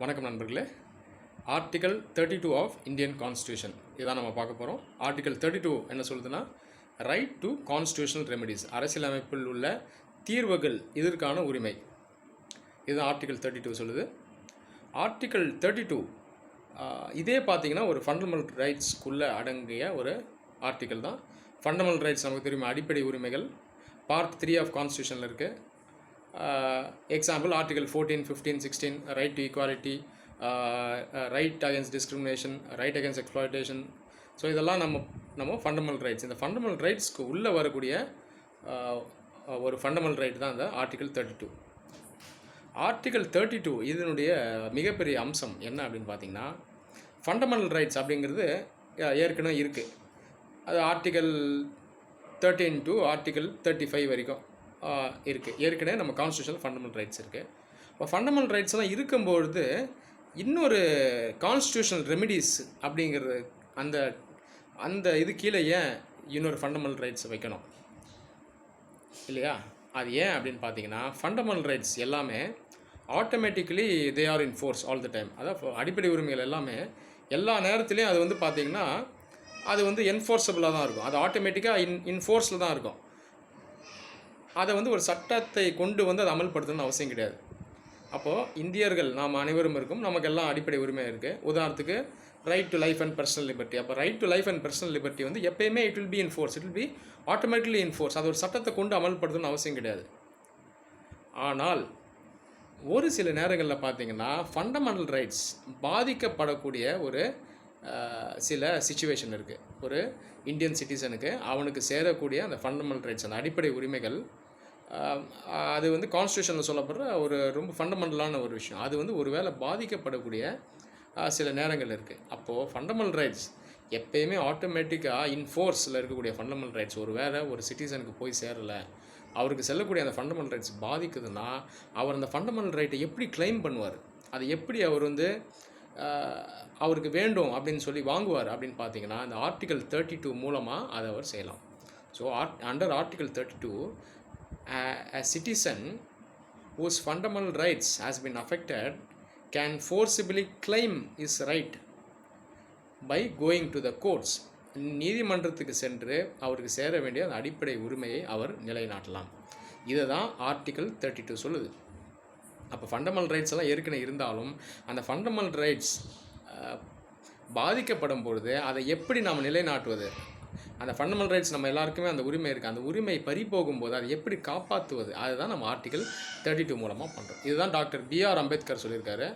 வணக்கம் நண்பர்களே. Article thirty two of Indian constitution இதான் நம்ம பார்க்க போகிறோம் ஆர்டிகல் தேர்ட்டி டூ என்ன சொல்லுதுன்னா ரைட் டு கான்ஸ்டியூஷனல் ரெமெடிஸ் அரசியலமைப்பில் உள்ள தீர்வுகள் இதற்கான உரிமை. இதுதான் ஆர்டிகல் தேர்ட்டி டூ சொல்லுது. ஆர்டிகல் தேர்ட்டி டூ இதே பார்த்தீங்கன்னா ஒரு ஃபண்டமெண்டல் ரைட்ஸ்க்குள்ளே அடங்கிய ஒரு ஆர்டிக்கல் தான். ஃபண்டமெண்டல் ரைட்ஸ் நமக்கு தெரியும்? அடிப்படை உரிமைகள். பார்ட் த்ரீ ஆஃப் கான்ஸ்டியூஷனில் இருக்குது example article fourteen fifteen sixteen right to equality right against discrimination right against exploitation so இதெல்லாம் நம்ம நம்ம ஃபண்டமெண்டல் ரைட்ஸ் இந்த ஃபண்டமெண்டல் ரைட்ஸ்க்கு உள்ளே வரக்கூடிய uh, ஒரு ஃபண்டமெண்டல் ரைட் தான் இந்த article thirty two article thirty two இதனுடைய மிகப்பெரிய அம்சம் என்ன அப்படின்னு பார்த்தீங்கன்னா ஃபண்டமெண்டல் ரைட்ஸ் அப்படிங்கிறது ஏற்கனவே இருக்குது அது article thirteen to article thirty five வரைக்கும். இருக்குது ஏற்கனவே நம்ம கான்ஸ்டியூஷனில் ஃபண்டமெண்டல் ரைட்ஸ் இருக்குது இப்போ ஃபண்டமெண்டல் ரைட்ஸ் எல்லாம் இருக்கும்பொழுது இன்னொரு கான்ஸ்டியூஷனல் ரெமிடிஸ் அப்படிங்கிறது அந்த அந்த இது கீழே ஏன் இன்னொரு ஃபண்டமெண்டல் ரைட்ஸ் வைக்கணும்? இல்லையா? அது ஏன் அப்படின்னு பார்த்தீங்கன்னா ஃபண்டமெண்டல் ரைட்ஸ் எல்லாமே automatically they are in force all the time அதாவது அடிப்படை உரிமைகள் எல்லாமே எல்லா நேரத்துலேயும் அது வந்து பார்த்திங்கன்னா அது வந்து என்ஃபோர்ஸபிளாக தான் இருக்கும். அது ஆட்டோமேட்டிக்காக இன் இன்ஃபோர்ஸில் தான் இருக்கும். அதை வந்து ஒரு சட்டத்தை கொண்டு வந்து அதை அமல்படுத்தணும்னு அவசியம் கிடையாது. அப்போது இந்தியர்கள் நாம் அனைவரும் இருக்கும் நமக்கு எல்லாம் அடிப்படை உரிமை இருக்குது உதாரணத்துக்கு right to life and personal liberty அப்போ right to life and personal liberty வந்து எப்பயுமே it will be in force it will be automatically in force அது ஒரு சட்டத்தை கொண்டு அமல்படுத்தணும்னு அவசியம் கிடையாது. ஆனால் ஒரு சில நேரங்களில் பார்த்தீங்கன்னா ஃபண்டமெண்டல் ரைட்ஸ் பாதிக்கப்படக்கூடிய ஒரு சில சுச்சுவேஷன் இருக்குது ஒரு இந்தியன் சிட்டிசனுக்கு அவனுக்கு சேரக்கூடிய அந்த ஃபண்டமெண்டல் ரைட்ஸ் அந்த அடிப்படை உரிமைகள் அது வந்து கான்ஸ்டியூஷனில் சொல்லப்படுற ஒரு ரொம்ப ஃபண்டமெண்டலான ஒரு விஷயம். அது வந்து ஒரு வேளை பாதிக்கப்படக்கூடிய சில நேரங்கள் இருக்குது அப்போது ஃபண்டமெண்டல் ரைட்ஸ் எப்பயுமே ஆட்டோமேட்டிக்காக இன்ஃபோர்ஸில் இருக்கக்கூடிய ஃபண்டமெண்டல் ரைட்ஸ் ஒரு வேளை ஒரு சிட்டிசனுக்கு போய் சேரலை அவருக்கு செல்லக்கூடிய அந்த ஃபண்டமெண்டல் ரைட்ஸ் பாதிக்குதுன்னா அவர் அந்த ஃபண்டமெண்டல் ரைட்டை எப்படி கிளைம் பண்ணுவார்? அதை எப்படி அவர் வந்து அவருக்கு வேண்டும் அப்படின்னு சொல்லி வாங்குவார் அப்படின்னு பார்த்தீங்கன்னா இந்த ஆர்டிகல் தேர்ட்டி டூ மூலமாக அதை அவர் செய்யலாம். So art under article thirty two a citizen whose fundamental rights has been affected can forcibly claim his right by going to the courts நீதிமன்றத்துக்கு சென்று அவருக்கு சேர வேண்டிய அந்த அடிப்படை உரிமையை அவர் நிலைநாட்டலாம். இதை தான் ஆர்டிகல் தேர்ட்டி டூ சொல்லுது. அப்போ ஃபண்டமெண்டல் ரைட்ஸ் எல்லாம் ஏற்கனவே இருந்தாலும் அந்த ஃபண்டமெண்டல் ரைட்ஸ் பாதிக்கப்படும் பொழுது அதை எப்படி நாம் நிலைநாட்டுவது? அந்த ஃபண்டமெண்டல் ரைட்ஸ் நம்ம எல்லாருக்குமே அந்த உரிமை இருக்குது அந்த உரிமை பறி போகும்போது அதை எப்படி காப்பாற்றுவது அதுதான் நம்ம ஆர்டிகல் தேர்ட்டி டூ மூலமாக பண்ணுறோம் இதுதான் டாக்டர் பிஆர் அம்பேத்கர் சொல்லியிருக்காரு.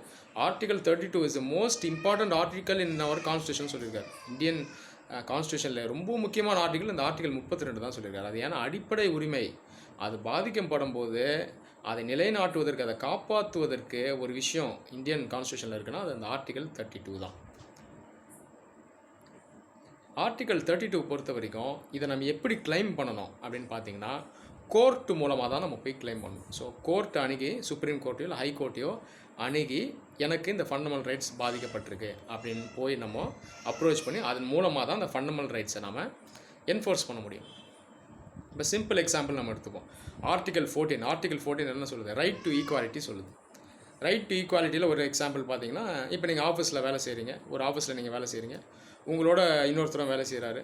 Article thirty two is most important article in our constitution சொல்லியிருக்காரு. இந்தியன் கான்ஸ்டியூஷனில் ரொம்ப முக்கியமான ஆர்டிகல் இந்த ஆர்டிகல் முப்பத்தி ரெண்டு தான் சொல்லியிருக்காரு. அது ஏன்னா அடிப்படை உரிமை. அது பாதிக்கப்படும் போது அதை நிலைநாட்டுவதற்கு அதை காப்பாற்றுவதற்கு ஒரு விஷயம் இந்தியன் கான்ஸ்டியூஷனில் இருக்குன்னா அது அந்த ஆர்டிகல் தேர்ட்டி டூ தான். ஆர்டிகல் தேர்ட்டி டூ பொறுத்த வரைக்கும் இதை நம்ம எப்படி கிளைம் பண்ணணும் அப்படின்னு பார்த்தீங்கன்னா கோர்ட்டு மூலமாக தான் நம்ம போய் கிளைம் பண்ணணும். ஸோ கோர்ட் அணுகி சுப்ரீம் கோர்ட்டையோ இல்லை ஹை கோர்ட்டையோ அணுகி எனக்கு இந்த ஃபண்டமெண்டல் ரைட்ஸ் பாதிக்கப்பட்டிருக்கு அப்படின்னு போய் நம்ம அப்ரோச் பண்ணி அதன் மூலமாக தான் அந்த ஃபண்டமெண்டல் ரைட்ஸை நம்ம என்ஃபோர்ஸ் பண்ண முடியும். இப்போ சிம்பிள் எக்ஸாம்பிள் நம்ம எடுத்துப்போம். ஆர்டிகல் ஃபோர்டீன் ஆர்டிகல் ஃபோர்டீன் என்ன சொல்லுது? ரைட் டு ஈக்குவாலிட்டி சொல்லுது. ரைட் டு ஈக்குவாலிட்டியில் ஒரு எக்ஸாம்பிள் பார்த்தீங்கன்னா இப்போ நீங்கள் ஆஃபீஸில் வேலை செய்கிறீங்க ஒரு ஆஃபீஸில் நீங்கள் வேலை செய்கிறீங்க உங்களோட இன்னொருத்தரும் வேலை செய்கிறாரு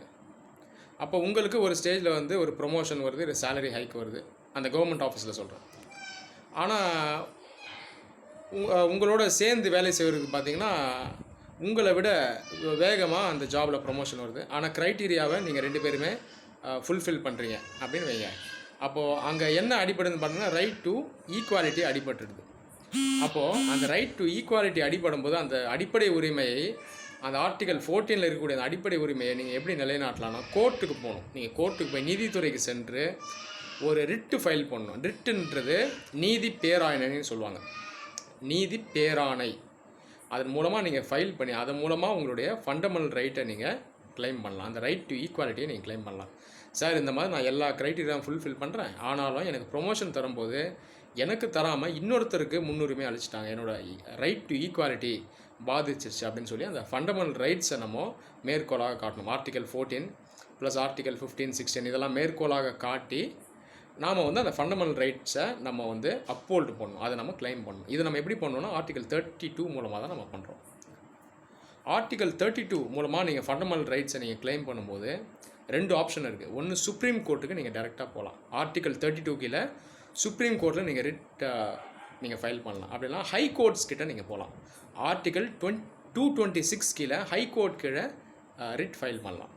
அப்போ உங்களுக்கு ஒரு ஸ்டேஜில் வந்து ஒரு ப்ரொமோஷன் வருது ஒரு சேலரி ஹைக் வருது. அந்த கவர்மெண்ட் ஆஃபீஸில் சொல்கிறேன் ஆனால் உங்களோட சேர்ந்து வேலை செய்கிறதுக்கு பார்த்தீங்கன்னா உங்களை விட வேகமாக அந்த ஜாபில் ப்ரொமோஷன் வருது. ஆனால் க்ரைட்டீரியாவை நீங்கள் ரெண்டு பேருமே ஃபுல்ஃபில் பண்ணுறீங்க அப்படின்னு வைங்க. அப்போது அங்கே என்ன அடிப்படுதுன்னு பார்த்தீங்கன்னா ரைட் டு ஈக்குவாலிட்டி அடிபட்டுடுது. அப்போது அந்த ரைட் டு ஈக்குவாலிட்டி அடிபடும் போது அந்த அடிப்படை உரிமையை அந்த ஆர்டிகல் ஃபோர்டீனில் இருக்கக்கூடிய அந்த அடிப்படை உரிமையை நீங்கள் எப்படி நிலைநாட்டலாம்னா கோர்ட்டுக்கு போகணும். நீங்கள் கோர்ட்டுக்கு போய் நீதித்துறைக்கு சென்று ஒரு ரிட்டு ஃபைல் பண்ணணும் ரிட்டுன்றது நீதி பேராயணைன்னு சொல்லுவாங்க. நீதி பேராணை. அதன் மூலமாக நீங்கள் ஃபைல் பண்ணி அதன் மூலமாக உங்களுடைய ஃபண்டமெண்டல் ரைட்டை நீங்கள் க்ளைம் பண்ணலாம். அந்த ரைட் டு ஈக்குவாலிட்டியை நீங்கள் க்ளைம் பண்ணலாம். சார் இந்த மாதிரி நான் எல்லா க்ரைட்டீரியாவும் ஃபுல்ஃபில் பண்ணுறேன் ஆனாலும் எனக்கு ப்ரொமோஷன் தரும்போது எனக்கு தராமல் இன்னொருத்தருக்கு முன்னுரிமை அளிச்சிட்டாங்க. என்னோடய ரைட் டு ஈக்குவாலிட்டி பாதிச்சிருச்சு அப்படின்னு சொல்லி அந்த ஃபண்டமெண்டல் ரைட்ஸை நம்ம மேற்கோளாக காட்டணும். Article fourteen plus article fifteen sixteen இதெல்லாம் மேற்கோளாக காட்டி நாம் வந்து அந்த ஃபண்டமெண்டல் ரைட்ஸை நம்ம வந்து அப்போல்டு பண்ணணும். அதை நம்ம கிளைம் பண்ணணும். இது நம்ம எப்படி பண்ணணும்னா ஆர்டிகல் தேர்ட்டி டூ மூலமாக தான் நம்ம பண்ணுறோம் ஆர்டிகல் தேர்ட்டி டூ மூலமாக நீங்கள் ஃபண்டமெண்டல் ரைட்ஸை நீங்கள் கிளைம் பண்ணும்போது ரெண்டு ஆப்ஷன் இருக்குது ஒன்று சுப்ரீம் கோர்ட்டுக்கு நீங்கள் டேரெக்டாக போகலாம் ஆர்டிகல் தேர்ட்டி டூ கீழே சுப்ரீம் கோர்ட்டில் நீங்கள் ரிட் நீங்கள் ஃபைல் பண்ணலாம். அப்படின்னா ஹை கோர்ட்ஸ் கிட்டே நீங்கள் போகலாம் article twenty two twenty six கீழே ஹை கோர்ட் கீழே ரிட் ஃபைல் பண்ணலாம்.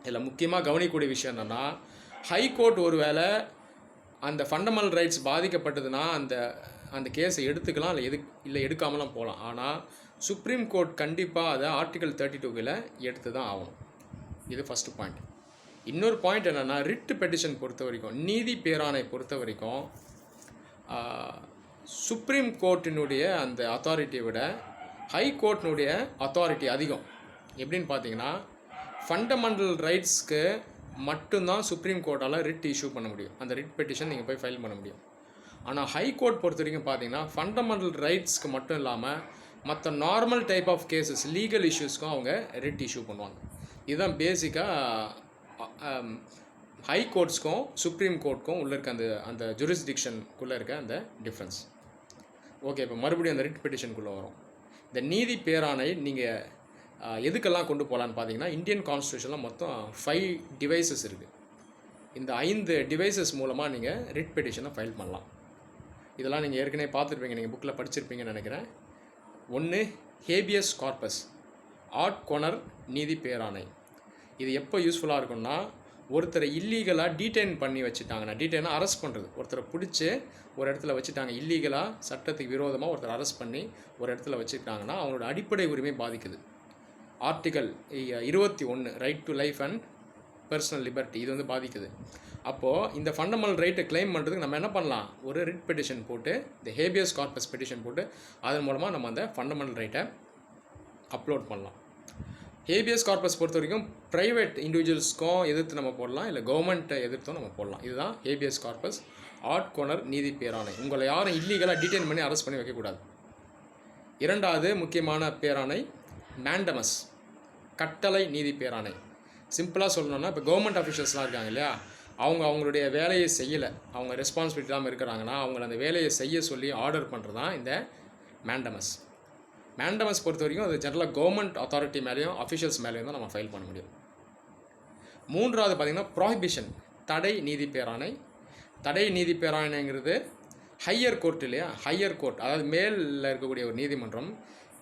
இதில் முக்கியமாக கவனிக்கக்கூடிய விஷயம் என்னென்னா ஹை கோர்ட் ஒருவேளை அந்த ஃபண்டமெண்டல் ரைட்ஸ் பாதிக்கப்பட்டதுன்னா அந்த அந்த கேஸை எடுத்துக்கலாம் இல்லை எது இல்லை எடுக்காமலாம் போகலாம். ஆனால் சுப்ரீம் கோர்ட் கண்டிப்பாக அதை ஆர்டிகல் தேர்ட்டி டூவில் எடுத்து தான் ஆகணும். இது ஃபஸ்ட்டு பாயிண்ட் இன்னொரு பாயிண்ட் என்னென்னா ரிட் பெட்டிஷன் பொறுத்த வரைக்கும் நீதி பேராணை பொறுத்த வரைக்கும் சுப்ரீம் கோர்ட்டினுடைய அந்த அத்தாரிட்டியை விட ஹை கோர்ட்டினுடைய அத்தாரிட்டி அதிகம். எப்படின்னு பார்த்தீங்கன்னா ஃபண்டமெண்டல் ரைட்ஸ்க்கு மட்டும்தான் சுப்ரீம் கோர்ட்டால் ரிட் இஷ்யூ பண்ண முடியும். அந்த ரிட் பெட்டிஷன் நீங்கள் போய் ஃபைல் பண்ண முடியும். ஆனால் ஹை கோர்ட் பொறுத்த வரைக்கும் பார்த்தீங்கன்னா ஃபண்டமெண்டல் ரைட்ஸ்க்கு மட்டும் இல்லாமல் மற்ற normal type of cases legal இஷ்யூஸ்க்கும் அவங்க ரிட் இஷ்யூ பண்ணுவாங்க. இதுதான் பேசிக்காக ஹை கோர்ட்ஸ்க்கும் சுப்ரீம் கோர்ட்க்கும் உள்ள இருக்க அந்த அந்த ஜுரிஸ்டிக்ஷனுக்குள்ளே இருக்க அந்த டிஃப்ரென்ஸ் ஓகே இப்போ மறுபடியும் அந்த ரிட் பெட்டிஷனுக்குள்ளே வரும். இந்த நீதி பேராணை நீங்கள் எதுக்கெல்லாம் கொண்டு போகலான்னு பார்த்தீங்கன்னா இந்தியன் கான்ஸ்டியூஷனில் மொத்தம் ஃபைவ் டிவைசஸ் இருக்குது இந்த ஐந்து டிவைசஸ் மூலமாக நீங்கள் ரிட் பெட்டிஷனை ஃபைல் பண்ணலாம். இதெல்லாம் நீங்கள் ஏற்கனவே பார்த்துருப்பீங்க நீங்கள் புக்கில் படிச்சிருப்பீங்கன்னு நினைக்கிறேன். ஒன்று ஹேபியஸ் கார்பஸ் ஆட் கொனர் நீதி பேராணை. இது எப்போ யூஸ்ஃபுல்லாக இருக்கும்னா ஒருத்தரை இல்லீகலாக டீடைன் பண்ணி வச்சுட்டாங்கன்னா டீடைனாக அரெஸ்ட் பண்ணுறது ஒருத்தரை பிடிச்சி ஒரு இடத்துல வச்சுட்டாங்க இல்லீகலாக சட்டத்துக்கு விரோதமாக ஒருத்தர் அரெஸ்ட் பண்ணி ஒரு இடத்துல வச்சுக்கிட்டாங்கன்னா அவங்களோட அடிப்படை உரிமை பாதிக்குது. ஆர்டிகல் இருபத்தி ஒன்று right to life and personal liberty இது வந்து பாதிக்குது. அப்போது இந்த ஃபண்டமெண்டல் ரைட்டை கிளைம் பண்ணுறதுக்கு நம்ம என்ன பண்ணலாம்? ஒரு ரிட் பெட்டிஷன் போட்டு இந்த ஹேபியஸ் கார்பஸ் பெட்டிஷன் போட்டு அதன் மூலமாக நம்ம அந்த ஃபண்டமெண்டல் ரைட்டை அப்லோட் பண்ணலாம். ஹேபியஸ் கார்பஸ் பொறுத்த வரைக்கும் ப்ரைவேட் இண்டிவிஜுவல்ஸ்க்கும் எதிர்த்து நம்ம போடலாம் இல்லை கவர்மெண்ட்டை எதிர்த்தும் நம்ம போடலாம். இதுதான் ஹேபியஸ் கார்பஸ் ஆட் கோனர் நீதி பேராணை. உங்களை யாரும் இல்லீகலாக டீடைன் பண்ணி அரெஸ்ட் பண்ணி வைக்கக்கூடாது. இரண்டாவது முக்கியமான பேராணை மேண்டமஸ் கட்டளை நீதி பேராணை. சிம்பிளாக சொல்லணும்னா இப்போ கவர்மெண்ட் ஆஃபீஷியல்ஸ்லாம் இருக்காங்க இல்லையா? அவங்க அவங்களுடைய வேலையை செய்யலை. அவங்க ரெஸ்பான்சிபிலிட்டி இல்லாமல் இருக்கிறாங்கன்னா அவங்கள அந்த வேலையை செய்ய சொல்லி ஆர்டர் பண்ணுறது தான் இந்த மேண்டமஸ் மேண்டமஸ் பொறுத்த வரைக்கும் அது ஜென்ரலாக கவர்மெண்ட் அத்தாரிட்டி மேலேயும் அஃபிஷியல்ஸ் மேலேயும் தான் நம்ம ஃபைல் பண்ண முடியும். மூன்றாவது பார்த்திங்கன்னா ப்ராஹிபிஷன் தடை நீதி பேராணை. தடை நீதி பேராணைங்கிறது ஹையர் கோர்ட் இல்லையா? ஹையர் கோர்ட் அதாவது மேலில் இருக்கக்கூடிய ஒரு நீதிமன்றம்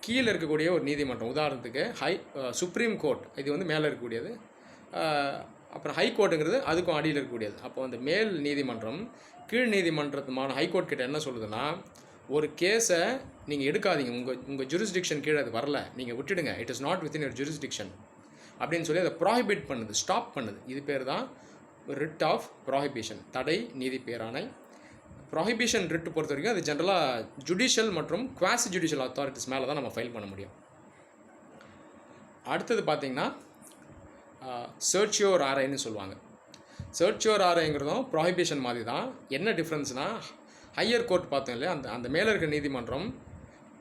கீழே இருக்கக்கூடிய ஒரு நீதிமன்றம். உதாரணத்துக்கு ஹை சுப்ரீம் கோர்ட் இது வந்து மேலே இருக்கக்கூடியது. அப்புறம் ஹை கோர்ட்டுங்கிறது அதுக்கும் அடியில் இருக்கக்கூடியது. அப்போ அந்த மேல் நீதிமன்றம் கீழ் நீதிமன்றத்துமான ஹை கோர்ட் கிட்ட என்ன சொல்லுதுன்னா ஒரு கேஸை நீங்கள் எடுக்காதீங்க. உங்கள் உங்கள் ஜுரிஸ்டிக்ஷன் கீழே அது வரல. நீங்கள் விட்டுடுங்க. It is not within your jurisdiction அப்படின்னு சொல்லி அதை ப்ராஹிபிட் பண்ணுது ஸ்டாப் பண்ணுது. இது பேர் தான் ரிட் ஆஃப் ப்ராஹிபிஷன் தடை நீதி பேராணை. ப்ராஹிபிஷன் ரிட்டு பொறுத்த வரைக்கும் அது ஜென்ரலாக ஜுடிஷியல் மற்றும் குவாசி ஜுடிஷியல் அத்தாரிட்டிஸ் மேலே தான் நம்ம ஃபைல் பண்ண முடியும். அடுத்தது பார்த்திங்கன்னா சர்ச்சியோர் ஆரைன்னு சொல்லுவாங்க. சர்ச்சியோர் ஆரைங்கிறதும் ப்ராஹிபிஷன் மாதிரி தான். என்ன டிஃப்ரென்ஸ்னால் ஹையர் கோர்ட் பார்த்தோம் இல்லையா? அந்த அந்த மேலே இருக்க நீதிமன்றம்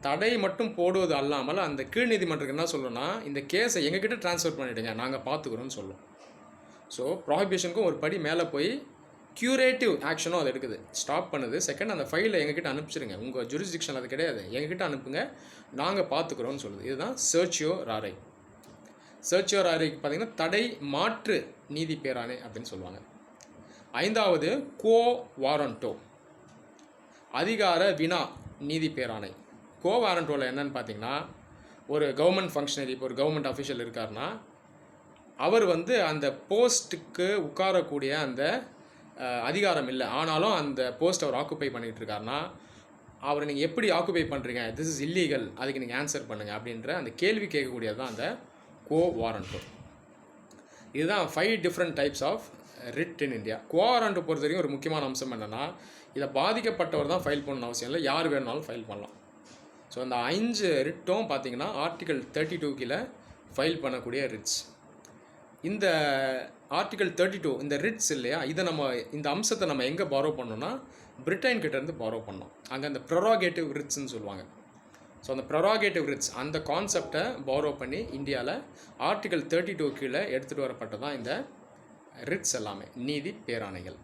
தடை மட்டும் போடுவது அல்லாமல் அந்த கீழ் நீதிமன்றத்துக்கு என்ன சொல்லணும்னா இந்த கேஸை எங்ககிட்ட ட்ரான்ஸ்ஃபர் பண்ணிவிடுங்க நாங்கள் பார்த்துக்குறோம்னு சொல்லும். ஸோ ப்ராஹிபிஷனுக்கும் ஒரு படி மேலே போய் க்யூரேட்டிவ் ஆக்ஷனும் அது எடுக்குது. ஸ்டாப் பண்ணுது. செகண்ட் அந்த ஃபைலை எங்ககிட்ட அனுப்பிச்சிருங்க. உங்கள் ஜுரிஸ்டிக்ஷன் அது கிடையாது. எங்ககிட்ட அனுப்புங்க. நாங்கள் பார்த்துக்குறோம்னு சொல்லுது. இதுதான் சர்ச்சியோ ராரை சர்ச்சியோ ராரைக்கு பார்த்தீங்கன்னா தடை மாற்று நீதி பேராணை அப்படின்னு சொல்லுவாங்க. ஐந்தாவது கோ வாரண்டோ அதிகார வினா நீதி பேராணை. கோ வாரண்டோவில் என்னன்னு பார்த்தீங்கன்னா ஒரு கவர்மெண்ட் ஃபங்க்ஷனரி இப்போ ஒரு கவர்மெண்ட் அஃபிஷியல் இருக்காருன்னா அவர் வந்து அந்த போஸ்ட்டுக்கு உட்காரக்கூடிய அந்த அதிகாரம் இல்லை. ஆனாலும் அந்த போஸ்ட் அவர் ஆக்குப்பை பண்ணிகிட்டு இருக்காருன்னா அவரை நீங்கள் எப்படி ஆக்குப்பை பண்ணுறீங்க திஸ் இஸ் இல்லீகல் அதுக்கு நீங்கள் ஆன்சர் பண்ணுங்கள் அப்படின்ற அந்த கேள்வி கேட்கக்கூடியது தான் அந்த கோ வாரண்டோ இதுதான் five different types of writ in India quo warranto பொறுத்த வரைக்கும் ஒரு முக்கியமான அம்சம் என்னென்னா இதை பாதிக்கப்பட்டவர் தான் ஃபைல் பண்ணணும் அவசியம் இல்லை. யார் வேணுனாலும் ஃபைல் பண்ணலாம். ஸோ அந்த அஞ்சு ரிட்டும் பார்த்தீங்கன்னா ஆர்டிகல் தேர்ட்டி டூ கீழே ஃபைல் பண்ணக்கூடிய ரிட்ஸ் இந்த ஆர்டிகல் தேர்ட்டி டூ இந்த ரிட்ஸ் இல்லையா இதை நம்ம இந்த அம்சத்தை நம்ம எங்கே பாரோ பண்ணோம்னா பிரிட்டன் கிட்டேருந்து பாரோ பண்ணோம். அங்கே அந்த ப்ரொராகேட்டிவ் ரிட்ஸ்ன்னு சொல்லுவாங்க. ஸோ அந்த ப்ரொராகேட்டிவ் ரிட்ஸ் அந்த கான்செப்டை பாரோ பண்ணி இந்தியாவில் ஆர்டிகல் தேர்ட்டி டூ கீழே எடுத்துகிட்டு வரப்பட்டதான் இந்த ரிட்ஸ் எல்லாமே. நீதி பேராணைகள்.